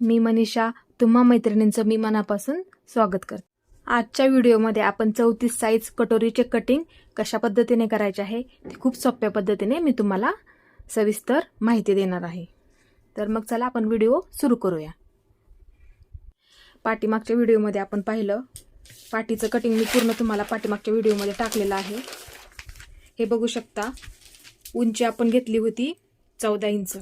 मी मनीषा तुम्हा मैत्रिणींचं मी मनापासून स्वागत करते. आजच्या व्हिडिओमध्ये आपण चौतीस साईज कटोरीचे कटिंग कशा पद्धतीने करायचे आहे ते खूप सोप्या पद्धतीने मी तुम्हाला सविस्तर माहिती देणार आहे. तर मग चला आपण व्हिडिओ सुरू करूया. पाठीमागच्या व्हिडिओमध्ये आपण पाहिलं पाठीचं कटिंग मी पूर्ण तुम्हाला पाठीमागच्या व्हिडिओमध्ये टाकलेलं आहे. हे बघू शकता उंची आपण घेतली होती चौदा इंच.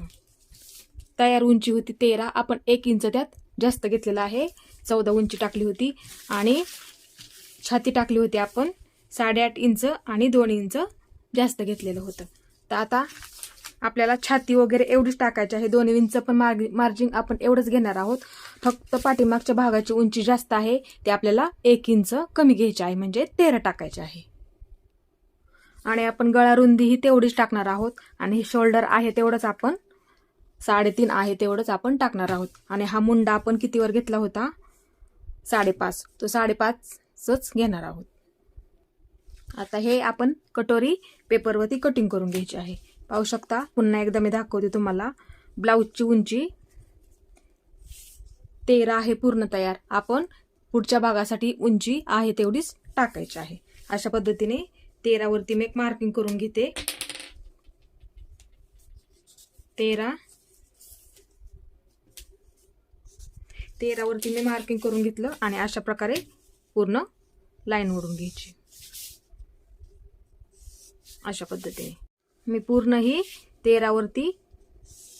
तयार उंची होती तेरा. आपण एक इंच त्यात जास्त घेतलेला आहे. चौदा उंची टाकली होती. आणि छाती टाकली होती आपण साडेआठ इंच आणि दोन इंच जास्त घेतलेलं होतं. तर आता आपल्याला छाती वगैरे एवढीच टाकायची आहे. दोन इंच पण मार्ग मार्जिंग आपण एवढंच घेणार आहोत. फक्त पाठीमागच्या भागाची उंची जास्त आहे. ते आपल्याला एक इंच कमी घ्यायची आहे. म्हणजे तेरा टाकायचे आहे. आणि आपण गळा रुंदी ही तेवढीच टाकणार आहोत. आणि हे शोल्डर आहे तेवढंच आपण साडेतीन आहे तेवढंच आपण टाकणार आहोत. आणि हा मुंडा आपण कितीवर घेतला होता? साडेपाच. तो साडेपाचच घेणार आहोत. आता हे आपण कटोरी पेपरवरती कटिंग करून घ्यायची आहे. पाहू शकता पुन्हा एकदा मी दाखवते तुम्हाला. ब्लाऊजची उंची तेरा आहे पूर्ण तयार. आपण पुढच्या भागासाठी उंची आहे तेवढीच टाकायची आहे. अशा पद्धतीने तेरावरती मी एक मार्किंग करून घेते. तेरा तेरावरती मी मार्किंग करून घेतलं आणि अशा प्रकारे पूर्ण लाईन ओढून घ्यायची. अशा पद्धतीने. मी पूर्ण ही तेरावरती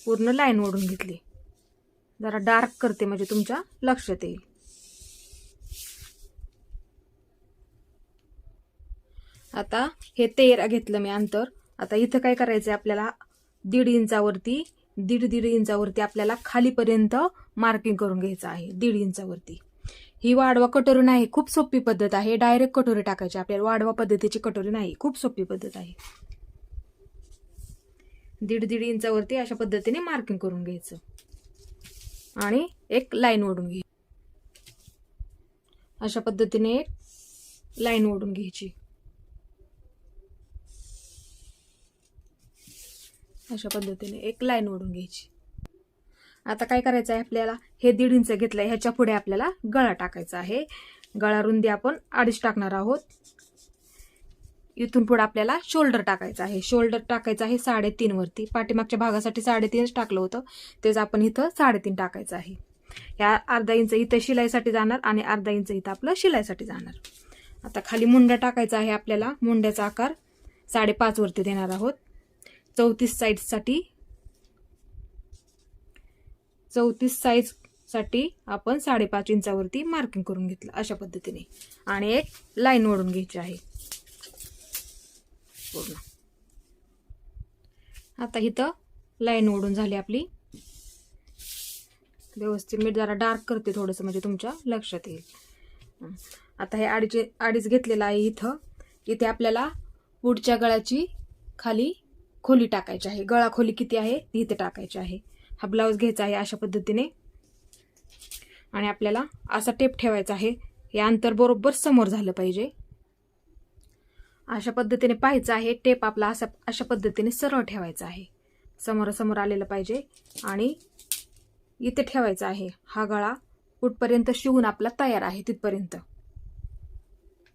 पूर्ण लाईन ओढून घेतली. जरा डार्क करते म्हणजे तुमच्या लक्षात येईल. आता हे तेरा घेतलं मी अंतर. आता इथं काय करायचं आहे आपल्याला? दीड इंचावरती दीड दीड इंचावरती आपल्याला खालीपर्यंत मार्किंग करून घ्यायचं आहे. दीड इंचावरती. ही वाढवा कटोरी नाही खूप सोपी पद्धत आहे. डायरेक्ट कटोरी टाकायची आपल्याला. वाढवा पद्धतीची कटोरी नाही खूप सोपी पद्धत आहे. दीड दीड इंचावरती अशा पद्धतीने मार्किंग करून घ्यायचं. आणि एक लाईन ओढून घ्यायची. अशा पद्धतीने एक लाईन ओढून घ्यायची. अशा पद्धतीने एक लाईन ओढून घ्यायची. आता काय करायचं आहे आपल्याला? हे दीड इंच घेतलं आहे ह्याच्या पुढे आपल्याला गळा टाकायचा आहे. गळा रुंदी आपण अडीच टाकणार आहोत. इथून पुढे आपल्याला शोल्डर टाकायचं आहे. शोल्डर टाकायचं आहे साडेतीन वरती. पाठीमागच्या भागासाठी साडेतीनच टाकलं होतं. तेच आपण इथं साडेतीन टाकायचं आहे. या अर्धा इंच इथं शिलाईसाठी जाणार आणि अर्धा इंच इथं आपलं शिलाईसाठी जाणार. आता खाली मुंडा टाकायचा आहे आपल्याला. मुंड्याचा आकार साडेपाच वरती देणार आहोत. चौतीस साईजसाठी चौतीस साईजसाठी आपण साडेपाच इंचावरती मार्किंग करून घेतलं अशा पद्धतीने. आणि एक लाईन ओढून घ्यायची आहे. पूर्ण. आता इथं लाईन ओढून झाली आपली. व्यवस्थित मी जरा डार्क करते थोडंसं म्हणजे तुमच्या लक्षात येईल. आता हे अडीचे अडीच घेतलेलं आहे इथं इथे आपल्याला पुढच्या गळ्याची खाली खोली टाकायची आहे. गळा खोली किती आहे? ती इथे टाकायची आहे. हा ब्लाऊज घ्यायचा आहे अशा पद्धतीने. आणि आपल्याला असा टेप ठेवायचा आहे. हे अंतर बरोबर समोर झालं पाहिजे. अशा पद्धतीने पाहायचं आहे. टेप आपला असा अशा पद्धतीने सरळ ठेवायचा आहे. समोरासमोर आलेलं पाहिजे. आणि इथे ठेवायचा आहे. हा गळा कुठपर्यंत शिवून आपला तयार आहे. तिथपर्यंत.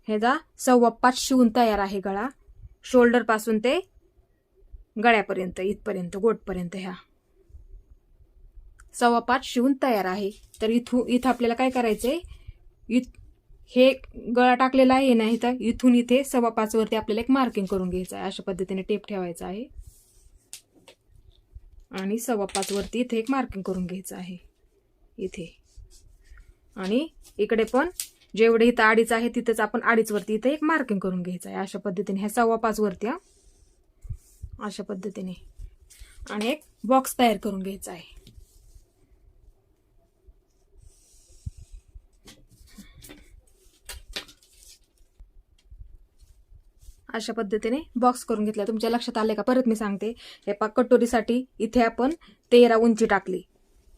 ह्याचा सव्वा पाच शिवून तयार आहे गळा. शोल्डरपासून ते गळ्यापर्यंत इथपर्यंत गोटपर्यंत ह्या. सव्वा पाच शिवून तयार आहे. तर इथून इथं आपल्याला काय करायचंय? इथ हे गळा टाकलेला आहे नाही तर इथून इथे सव्वा पाचवरती आपल्याला एक मार्किंग करून घ्यायचं आहे. अशा पद्धतीने टेप ठेवायचा आहे. आणि सव्वा पाचवरती इथे एक मार्किंग करून घ्यायचं आहे. इथे. आणि इकडे पण जेवढे इथं अडीच आहे तिथंच आपण अडीचवरती इथं एक मार्किंग करून घ्यायचं आहे. अशा पद्धतीने ह्या सव्वा पाचवरती अशा पद्धतीने. आणि एक बॉक्स तयार करून घ्यायचा आहे. अशा पद्धतीने बॉक्स करून घेतला. तुमच्या लक्षात आले का? परत मी सांगते. हे पा कटोरीसाठी इथे आपण तेरा उंची टाकली.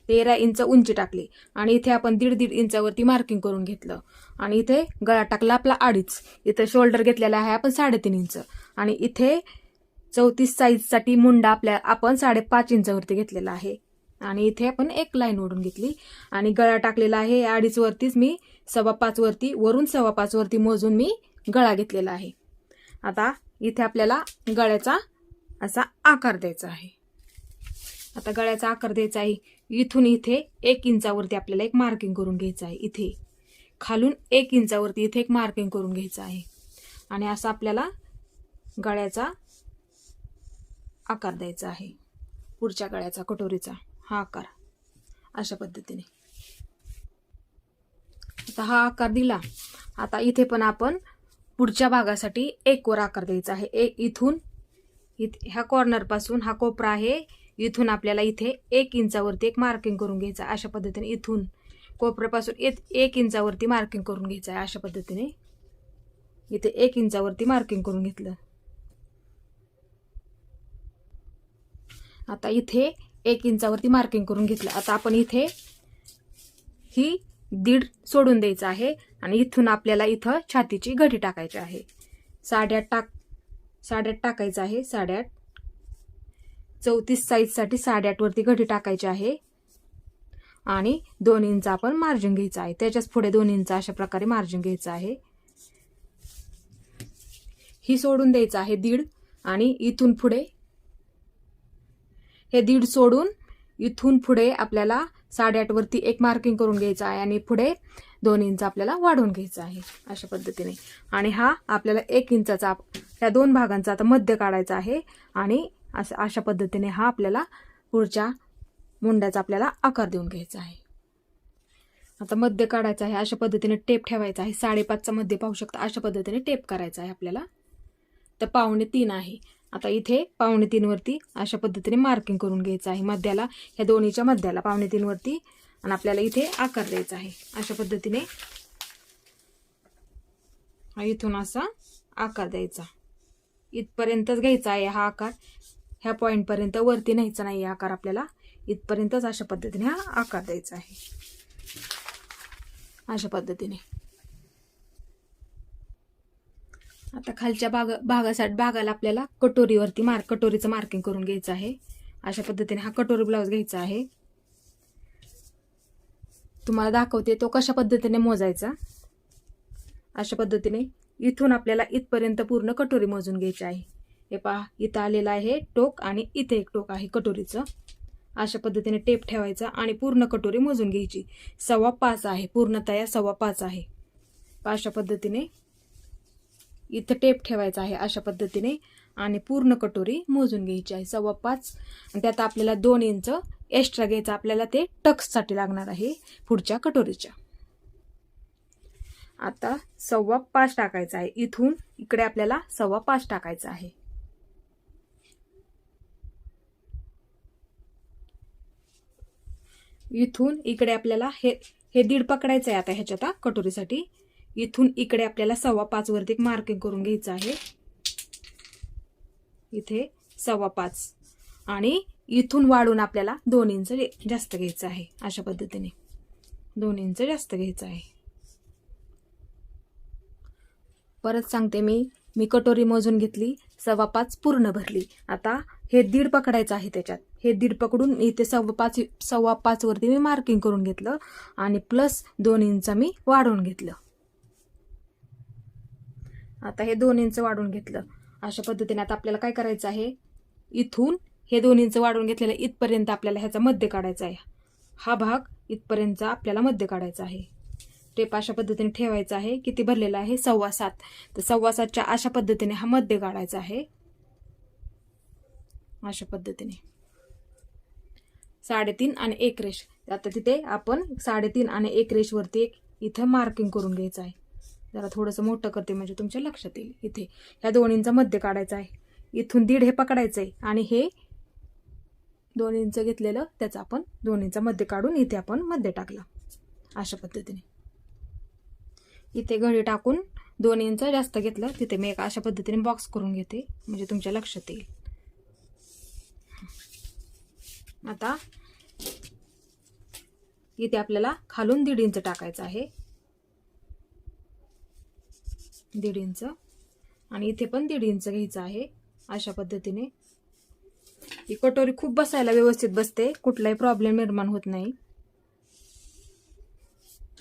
तेरा इंच उंची टाकली. आणि इथे आपण दीड दीड इंचावरती मार्किंग करून घेतलं. आणि इथे गळा टाकला आपला अडीच. इथे शोल्डर घेतलेला आहे आपण साडेतीन इंच. आणि इथे चौतीस साईजसाठी मुंडा आपल्या आपण साडेपाच इंचावरती घेतलेला आहे. आणि इथे आपण एक लाईन ओढून घेतली. आणि गळा टाकलेला आहे. अडीच वरतीच मी सव्वा पाच वरती वरून सव्वा पाच वरती मोजून मी गळा घेतलेला आहे. आता इथे आपल्याला गळ्याचा असा आकार द्यायचा आहे. आता गळ्याचा आकार द्यायचा आहे. इथून इथे एक इंचावरती आपल्याला एक मार्किंग करून घ्यायचं आहे. इथे. खालून एक इंचावरती इथे एक मार्किंग करून घ्यायचं आहे. आणि असं आपल्याला गळ्याचा आकार द्यायचा आहे. पुढच्या गळ्याचा कटोरीचा हा आकार. अशा पद्धतीने. आता हा आकार दिला. आता इथे पण आपण पुढच्या भागासाठी एक वर आकार द्यायचा आहे. एक इथून इथ ह्या कॉर्नरपासून हा कोपरा आहे. इथून आपल्याला इथे एक इंचावरती एक मार्किंग करून घ्यायचं आहे. अशा पद्धतीने इथून कोपऱ्यापासून एक एक इंचावरती मार्किंग करून घ्यायचं आहे. अशा पद्धतीने इथे एक इंचावरती मार्किंग करून घेतलं. आता इथे एक इंचावरती मार्किंग करून घेतलं. आता आपण इथे ही दीड सोडून द्यायचं आहे आणि इथून आपल्याला इथं छातीची घडी टाकायची आहे. साड्यात टाक साड्यात टाकायचं आहे साडेआठ. चौतीस साईजसाठी साडेआठ घडी टाकायची आहे. आणि दोन इंच आपण मार्जिन घ्यायचं आहे. त्याच्याच पुढे दोन इंच अशा प्रकारे मार्जिन घ्यायचं आहे. ही सोडून द्यायचं आहे दीड आणि इथून पुढे हे दीड सोडून इथून पुढे आपल्याला साडेआठवरती एक मार्किंग करून घ्यायचं आहे आणि पुढे दोन इंच आपल्याला वाढवून घ्यायचं आहे अशा पद्धतीने. आणि हा आपल्याला एक इंचाचा या दोन भागांचा आता मध्य काढायचा आहे आणि असं अशा पद्धतीने हा आपल्याला पुढच्या मुंड्याचा आपल्याला आकार देऊन घ्यायचा आहे. आता मध्य काढायचा आहे अशा पद्धतीने टेप ठेवायचा आहे. साडेपाचचा मध्य पाहू शकता अशा पद्धतीने टेप करायचा आहे आपल्याला. तर पावणे तीन आहे. आता इथे पावणे तीनवरती अशा पद्धतीने मार्किंग करून घ्यायचं आहे. मध्याला ह्या दोन्हीच्या मध्याला पावणे तीनवरती आणि आपल्याला इथे आकार द्यायचा आहे. अशा पद्धतीने हा इथून असा आकार द्यायचा. इथपर्यंतच घ्यायचा आहे हा आकार. ह्या पॉईंटपर्यंत वरती न्यायचा नाही आकार आपल्याला. इथपर्यंतच अशा पद्धतीने हा आकार द्यायचा आहे. अशा पद्धतीने. आता खालच्या भाग भागासाठी भागाला आपल्याला कटोरीवरती मार्क कटोरीचं मार्किंग करून घ्यायचं आहे. अशा पद्धतीने हा कटोरी ब्लाऊज घ्यायचा आहे. तुम्हाला दाखवते तो कशा पद्धतीने मोजायचा. अशा पद्धतीने इथून आपल्याला इथपर्यंत पूर्ण कटोरी मोजून घ्यायची आहे. हे पहा इथं आलेलं आहे टोक आणि इथे एक टोक आहे कटोरीचं. अशा पद्धतीने टेप ठेवायचा आणि पूर्ण कटोरी मोजून घ्यायची. सव्वा पाच आहे पूर्णतया सव्वा पाच आहे. अशा पद्धतीने इथं टेप ठेवायचा आहे अशा पद्धतीने आणि पूर्ण कटोरी मोजून घ्यायची आहे. सव्वा पाच. आणि त्यात आपल्याला दोन इंच एक्स्ट्रा घ्यायचं. आपल्याला ते टक्ससाठी लागणार आहे पुढच्या कटोरीच्या. आता सव्वा पाच टाकायचा आहे. इथून इकडे आपल्याला सव्वा पाच टाकायचा आहे. इथून इकडे आपल्याला हे हे दीड पकडायचं आहे आता ह्याच्यात कटोरीसाठी. इथून इकडे आपल्याला सव्वा पाच वरती एक मार्किंग करून घ्यायचं आहे. इथे सव्वा पाच. आणि इथून वाढून आपल्याला दोन इंच जास्त घ्यायचं आहे. अशा पद्धतीने. दोन इंच जास्त घ्यायचं आहे. परत सांगते मी. मी कटोरी मोजून घेतली. सव्वा पाच पूर्ण भरली. आता हे दीड पकडायचं आहे त्याच्यात. हे दीड पकडून इथे सव्वा पाच सव्वा पाचवरती मी मार्किंग करून घेतलं. आणि प्लस दोन इंच मी वाढवून घेतलं. आता हे दोन इंच वाढवून घेतलं. अशा पद्धतीने आता आपल्याला काय करायचं आहे? इथून हे दोन इंच वाढवून घेतलेलं इथपर्यंत आपल्याला ह्याचा मध्य काढायचा आहे. हा भाग इथपर्यंतचा आपल्याला मध्य काढायचा आहे. टेप अशा पद्धतीने ठेवायचा आहे किती भरलेला आहे सव्वा सात. तर सव्वा सातच्या अशा पद्धतीने हा मध्य काढायचा आहे. अशा पद्धतीने. साडेतीन आणि एक रेष. आता तिथे आपण साडेतीन आणि एक रेषवरती एक इथं मार्किंग करून घ्यायचं आहे. जरा थोडंसं मोठं करते म्हणजे तुमच्या लक्षात येईल. इथे ह्या दोन्हींचा मध्य काढायचा आहे. इथून दीड हे पकडायचं आहे आणि हे दोन इंच घेतलेलं त्याचं आपण दोन इंच मध्य काढून इथे आपण मध्य टाकलं. अशा पद्धतीने. इथे घडी टाकून दोन इंच जास्त घेतलं तिथे मी एक अशा पद्धतीने बॉक्स करून घेते म्हणजे तुमच्या लक्षात येईल. आता इथे आपल्याला खालून दीड इंच टाकायचं आहे. दीड इंच. आणि इथे पण दीड इंच घ्यायचं आहे अशा पद्धतीने. ही कटोरी खूप बसायला व्यवस्थित बसते. कुठलाही प्रॉब्लेम निर्माण होत नाही.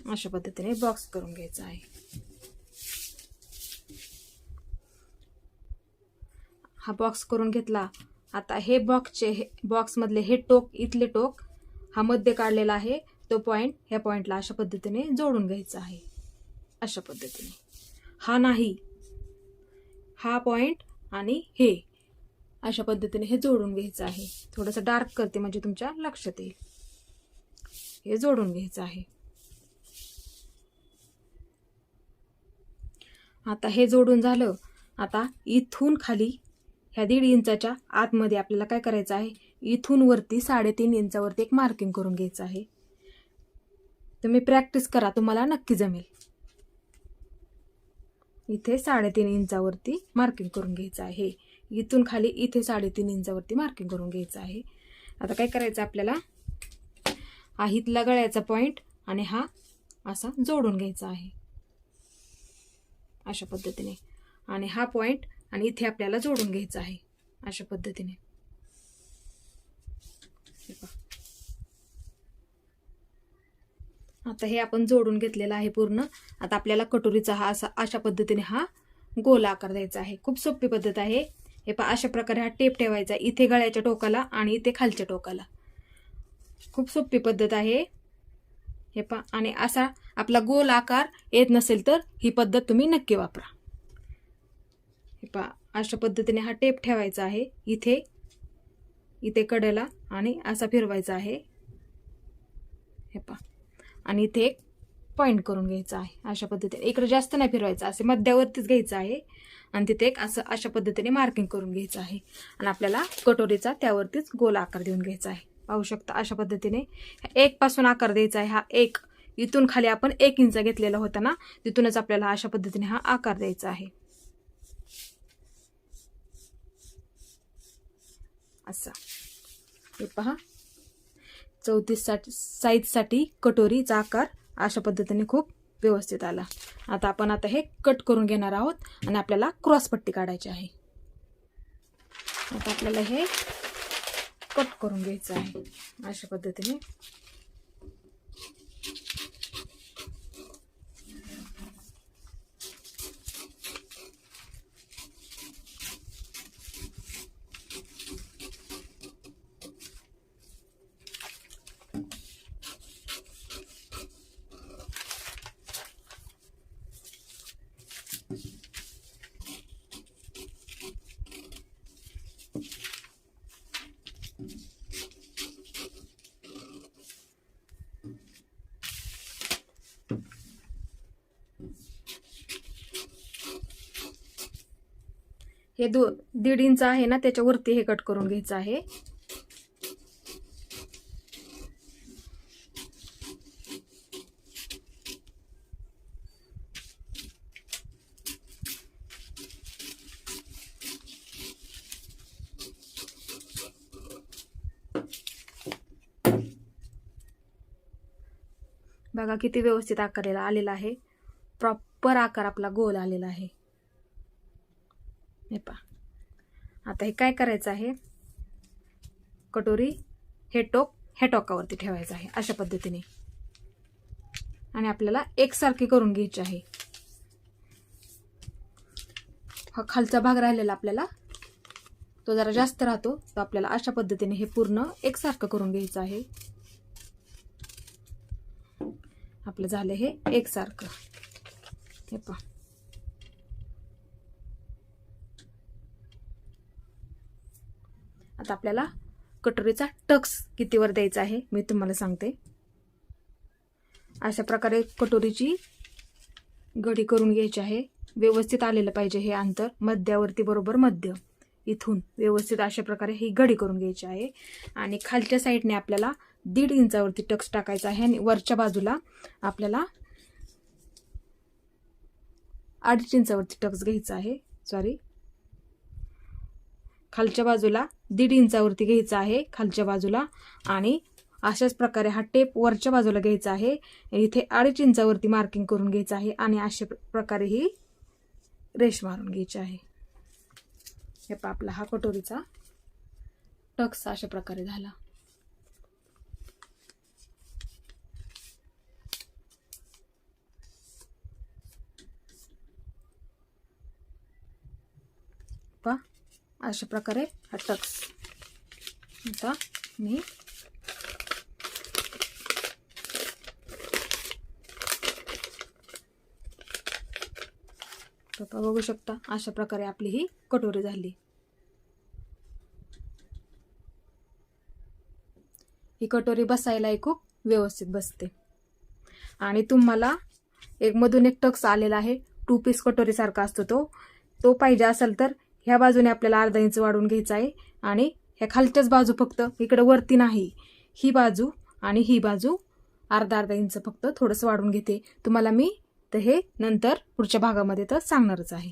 अशा पद्धतीने बॉक्स करून घ्यायचा आहे. हा बॉक्स करून घेतला. आता हे बॉक्सचे हे बॉक्समधले हे टोक इथले टोक हा मध्ये काढलेला आहे. तो पॉईंट ह्या पॉईंटला अशा पद्धतीने जोडून घ्यायचा आहे. अशा पद्धतीने. हा नाही. हा पॉईंट आणि हे. अशा पद्धतीने हे जोडून घ्यायचं आहे. थोडंसं डार्क करते म्हणजे तुमच्या लक्षात येईल. हे जोडून घ्यायचं आहे. आता हे जोडून झालं. आता इथून खाली ह्या दीड इंचाच्या आतमध्ये आपल्याला काय करायचं आहे? इथून वरती साडेतीन इंचावरती एक मार्किंग करून घ्यायचं आहे. तुम्ही प्रॅक्टिस करा. तुम्हाला नक्की जमेल. इथे साडेतीन इंचावरती मार्किंग करून घ्यायचं आहे. इथून खाली इथे साडेतीन इंचावरती मार्किंग करून घ्यायचं आहे. आता काय करायचं आपल्याला? हा इथला गळ्याचा पॉईंट आणि हा असा जोडून घ्यायचा आहे. अशा पद्धतीने. आणि हा पॉईंट आणि इथे आपल्याला जोडून घ्यायचा आहे. अशा पद्धतीने हे पहा. आता हे आपण जोडून घेतलेलं आहे पूर्ण. आता आपल्याला कटोरीचा हा असा अशा पद्धतीने हा गोल आकार द्यायचा आहे. खूप सोपी पद्धत आहे. हे पहा अशा प्रकारे हा टेप ठेवायचा इथे गळ्याच्या टोकाला आणि इथे खालच्या टोकाला. खूप सोपी पद्धत आहे. हे पहा आणि असा आपला गोल आकार येत नसेल तर ही पद्धत तुम्ही नक्की वापरा. हे पहा अशा पद्धतीने हा टेप ठेवायचा आहे. इथे इथे कडेला आणि असा फिरवायचा आहे. हे पहा. आणि इथे एक पॉईंट करून घ्यायचा आहे अशा पद्धतीने. इकडे जास्त नाही फिरवायचं असे मध्यावरतीच घ्यायचं आहे आणि तिथे एक असं अशा पद्धतीने मार्किंग करून घ्यायचं आहे. आणि आपल्याला कटोरीचा त्यावरतीच गोल आकार देऊन घ्यायचा आहे. पाहू शकता अशा पद्धतीने एक पासून आकार द्यायचा आहे हा एक. इथून खाली आपण एक इंच घेतलेला होता ना तिथूनच आपल्याला अशा पद्धतीने हा आकार द्यायचा आहे. असा. हे पहा. चौतीस साईजसाठी कटोरीचा आकार अशा पद्धतीने खूप व्यवस्थित आला. आता आपण आता हे कट करून घेणार आहोत आणि आपल्याला क्रॉस पट्टी काढायची आहे. आता आपल्याला हे कट करून घ्यायचं आहे. अशा पद्धतीने हे दो दीड इंच आहे ना त्याच्यावरती हे कट करून घ्यायचं आहे. बघा किती व्यवस्थित आकारेला आलेला आहे. प्रॉपर आकार आपला गोल आलेला आहे हे पहा आता हे काय करायचं आहे? कटोरी हे टोक ह्या टोकावरती ठेवायचं आहे अशा पद्धतीने. आणि आपल्याला एकसारखी करून घ्यायची आहे. हा खालचा भाग राहिलेला आपल्याला तो जरा जास्त राहतो तर आपल्याला अशा पद्धतीने हे पूर्ण एकसारखं करून घ्यायचं आहे. आपलं झालं हे एकसारखं. हे पहा. आता आपल्याला कटोरीचा टक्स कितीवर द्यायचा आहे मी तुम्हाला सांगते. अशा प्रकारे कटोरीची घडी करून घ्यायची आहे. व्यवस्थित आलेलं पाहिजे हे अंतर. मध्यावरती बरोबर मध्य. इथून व्यवस्थित अशा प्रकारे ही घडी करून घ्यायची आहे. आणि खालच्या साईडने आपल्याला दीड इंचावरती टक्स टाकायचा आहे आणि वरच्या बाजूला आपल्याला अडीच इंचावरती टक्स घ्यायचा आहे. सॉरी खालच्या बाजूला दीड इंचावरती घ्यायचा आहे खालच्या बाजूला. आणि अशाच प्रकारे हा टेप वरच्या बाजूला घ्यायचा आहे. इथे अडीच इंचावरती मार्किंग करून घ्यायचं आहे आणि अशा प्रकारे ही रेश मारून घ्यायची आहे. हे पा आपला हा कटोरीचा टक्स अशा प्रकारे झाला. पा अशा प्रकारे हा टक्स. आता मी पप्पा बघू शकता अशा प्रकारे आपली ही कटोरी झाली. ही कटोरी बसायलाही खूप व्यवस्थित बसते. आणि तुम्हाला एक मधून एक टक्स आलेला आहे. टू पीस कटोरीसारखा असतो तो. तो पाहिजे असेल तर ह्या बाजूने आपल्याला अर्धा इंच वाढवून घ्यायचं आहे आणि ह्या खालच्याच बाजू फक्त इकडं वरती नाही. ही बाजू आणि ही बाजू अर्धा अर्धा इंच फक्त थोडंसं वाढवून घेते. तुम्हाला मी तर हे नंतर पुढच्या भागामध्ये तर सांगणारच आहे.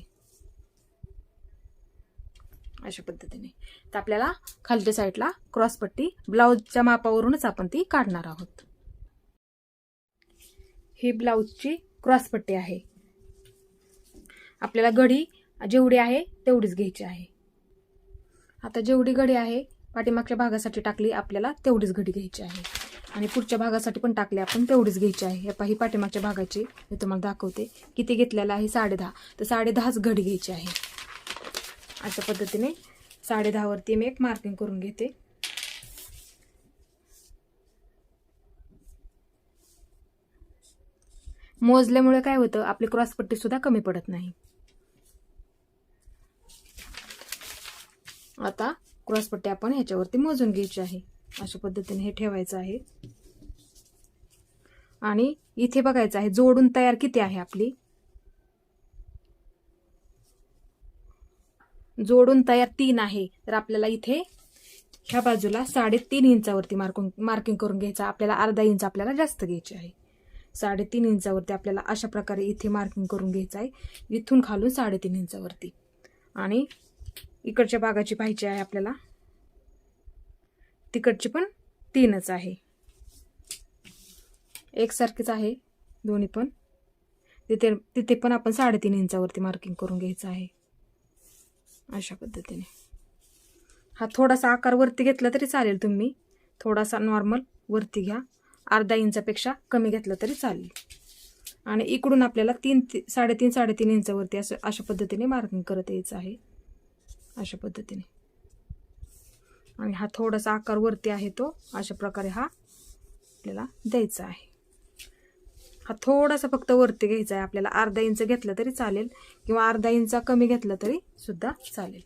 अशा पद्धतीने. तर आपल्याला खालच्या साईडला क्रॉसपट्टी ब्लाऊजच्या मापावरूनच आपण ती काढणार आहोत. ही ब्लाऊजची क्रॉसपट्टी आहे. आपल्याला घडी जेवढी आहे तेवढीच घ्यायची आहे. आता जेवढी घडी आहे पाठीमागच्या भागासाठी टाकली आपल्याला तेवढीच घडी घ्यायची आहे. आणि पुढच्या भागासाठी पण टाकली आपण तेवढीच घ्यायची आहे. हे पाही पाठीमागच्या भागाची मी तुम्हाला दाखवते किती घेतलेला आहे साडे दहा तर साडे दहाच घडी घ्यायची आहे. अशा पद्धतीने साडेदहावरती मी एक मार्किंग करून घेते. मोजल्यामुळे काय होतं आपली क्रॉसपट्टी सुद्धा कमी पडत नाही. आता क्रॉसपट्टी आपण ह्याच्यावरती मोजून घ्यायची आहे. अशा पद्धतीने हे ठेवायचं आहे. आणि इथे बघायचं आहे जोडून तयार किती आहे आपली? जोडून तयार तीन आहे. तर आपल्याला इथे ह्या बाजूला साडेतीन इंचावरती मार्किंग मार्किंग करून घ्यायचं आपल्याला अर्धा इंच आपल्याला जास्त घ्यायची आहे. साडेतीन इंचावरती आपल्याला अशा प्रकारे इथे मार्किंग करून घ्यायचं आहे. इथून खालून साडेतीन इंचावरती. आणि इकडच्या भागाची पाहिजे आहे आपल्याला. तिकडची पण तीनच आहे. एकसारखीच आहे दोन्ही पण. तिथे तिथे पण आपण साडेतीन इंचावरती मार्किंग करून घ्यायचं आहे. अशा पद्धतीने. हा थोडासा आकार वरती घेतला तरी चालेल तुम्ही. थोडासा नॉर्मल वरती घ्या. अर्धा इंचापेक्षा कमी घेतला तरी चालेल. आणि इकडून आपल्याला तीन ती साडेतीन साडेतीन इंचावरती असं अशा पद्धतीने मार्किंग करत यायचं आहे. अशा पद्धतीने. आणि हा थोडासा आकार वरती आहे तो. अशा प्रकारे हा आपल्याला द्यायचा आहे. हा थोडासा फक्त वरती घ्यायचा आहे. आपल्याला अर्धा इंच घेतलं तरी चालेल किंवा अर्धा इंच कमी घेतलं तरी सुद्धा चालेल.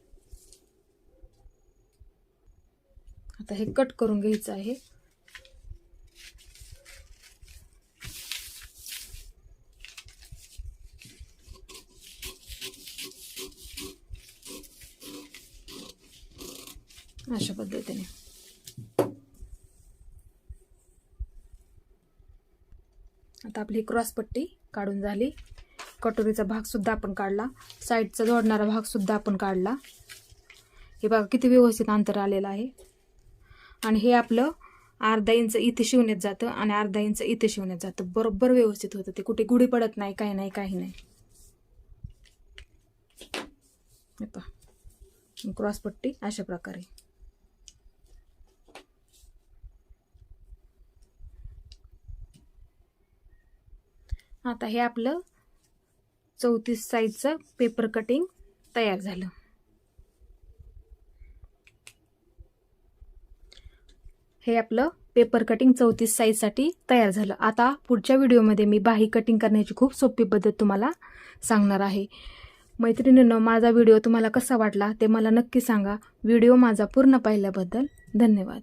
आता हे कट करून घ्यायचं आहे. अशा पद्धतीने. आता आपली क्रॉसपट्टी काढून झाली. कटोरीचा भाग सुद्धा आपण काढला. साईडचा जोडणारा भाग सुद्धा आपण काढला. हे बघा किती व्यवस्थित अंतर आलेलं आहे. आणि हे आपलं अर्धा इंच इथे शिवण्यात जातं आणि अर्धा इंच इथे शिवण्यात जातं. बरोबर व्यवस्थित होतं. ते कुठे गुढी पडत नाही काही नाही काही नाही. हे पहा. क्रॉसपट्टी अशा प्रकारे. आता हे आपलं चौतीस साईजचं पेपर कटिंग तयार झालं. हे आपलं पेपर कटिंग चौतीस साईजसाठी तयार झालं. आता पुढच्या व्हिडिओमध्ये मी बाही कटिंग करण्याची खूप सोपी पद्धत तुम्हाला सांगणार आहे. मैत्रिणींनो माझा व्हिडिओ तुम्हाला कसा वाटला ते मला नक्की सांगा. व्हिडिओ माझा पूर्ण पाहिल्याबद्दल धन्यवाद.